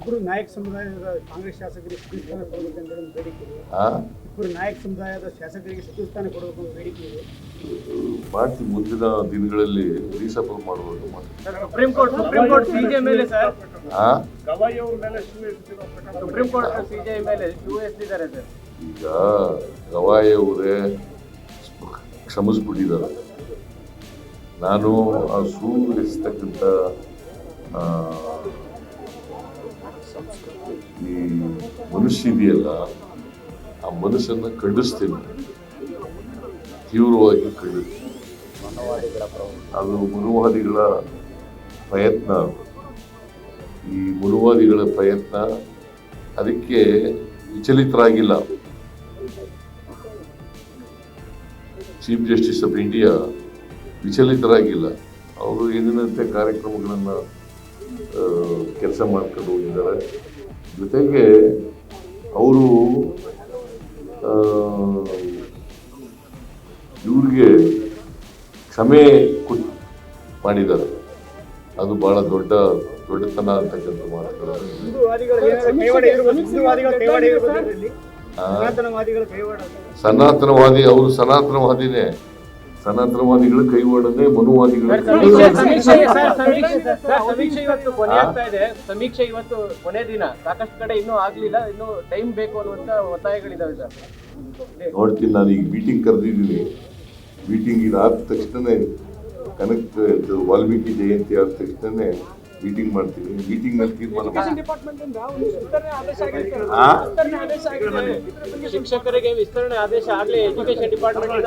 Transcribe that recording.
ಇಬ್ಬರು ನಾಯಕ ಸಮುದಾಯದ ಕಾಂಗ್ರೆಸ್ ಶಾಸಕರಿಗೆ ಸಚಿವ ಸ್ಥಾನ ಕೊಡಬೇಕೆಂದ್ರೆ ಒಂದು ಬೇಡಿಕೆ ಇದೆ. ಇಬ್ಬರು ನಾಯಕ ಸಮುದಾಯದ ಶಾಸಕರಿಗೆ ಸಚಿವ ಸ್ಥಾನ ಕೊಡಬೇಕು ಅಂತ ಬೇಡಿಕೆ ಇದೆ. ಮಾಡ್ತೀವಿ ಮುಂದಿನ ದಿನಗಳಲ್ಲಿ ರೀಸಫಲ್ ಮಾಡಬಹುದು ಮಾಡ್ತೀವಿ supreme court supreme court CJ ಮೇಲೆ ಸರ್. ಆ? ಸುಪ್ರೀಂ ಕೋರ್ಟ್ ಸಿಜೆ ಮೇಲೆ ಶೂ ಎಸ್ತಿದ್ದಾರೆ ಸರ್. ಈಗ ಗವಾಯಿ ಅವರೇ ಕ್ಷಮಿಸ್ಬಿಟ್ಟಿದ್ದಾರೆ. ನಾನು ಆ ಸೂ ಎಸ್ತಕ್ಕಂಥ ಆ, ಈ ಮನುಷ್ಯ ಇದೆಯಲ್ಲ ಆ ಮನಸ್ಸನ್ನ ಖಂಡಿಸ್ತೀನಿ ತೀವ್ರವಾಗಿ ಖಂಡಿಸ್ತೇನೆ ಅದು ಮನುವಾದಿಗಳ ಪ್ರಯತ್ನ ಈ ಮನುವಾದಿಗಳ ಪ್ರಯತ್ನ ಅದಕ್ಕೆ ವಿಚಲಿತರಾಗಿಲ್ಲ. ಚೀಫ್ ಜಸ್ಟಿಸ್ ಆಫ್ ಇಂಡಿಯಾ ವಿಚಲಿತರಾಗಿಲ್ಲ. ಅವರು ಎಂದಿನಂತೆ ಕಾರ್ಯಕ್ರಮಗಳನ್ನು ಕೆಲಸ ಮಾಡ್ಕೊಂಡು ಹೋಗಿದ್ದಾರೆ. ಜೊತೆಗೆ ಅವರು ಇವ್ರಿಗೆ ಕ್ಷಮೆ ಕೊಟ್ ಮಾಡಿದ್ದಾರೆ. ಅದು ಬಹಳ ದೊಡ್ಡ ದೊಡ್ಡತನ ಅಂತಕ್ಕಂಥ ಮಾತುಗಳು ಸನಾತನವಾದಿ ಅವರು ಸನಾತನವಾದಿನೇ. ಸನಾತನವಾದಿಗಳು ಕೈವಾಡನೆ ಮನುವಾದಿಗಳು ಸಮೀಕ್ಷೆ ಸಮೀಕ್ಷೆ ಸರ್ ಸಮೀಕ್ಷೆ ಸರ್ ಸಮೀಕ್ಷೆ ಇವತ್ತು ಕೊನೆ ಆಗ್ತಾ ಇದೆ. ಸಮೀಕ್ಷೆ ಇವತ್ತು ಕೊನೆ ದಿನ. ಸಾಕಷ್ಟು ಕಡೆ ಇನ್ನೂ ಆಗ್ಲಿಲ್ಲ ಇನ್ನು ಟೈಮ್ ಬೇಕು ಅನ್ನುವಂತ ಒತ್ತಾಯಗಳಿದಾವೆ ಸರ್. ನೋಡ್ತೀನಿ ನಾನು ಈಗ ಮೀಟಿಂಗ್ ಕರೆದಿದ್ದೀನಿ. ಮೀಟಿಂಗ್ ಇದಾದ ತಕ್ಷಣನೇ ಕನೆಕ್ಟ್ ಇದು ವಾಲ್ಮೀಕಿ ಜಯಂತಿ ಆದ ತಕ್ಷಣನೇ ಮೀಟಿಂಗ್ ಮಾಡ್ತೀನಿ. ಮೀಟಿಂಗ್ನಲ್ಲಿ ತೀರ್ಮಾನ ಶಿಕ್ಷಕರಿಗೆ ವಿಸ್ತರಣೆ ಆದೇಶ ಆಗ್ಲೇ education department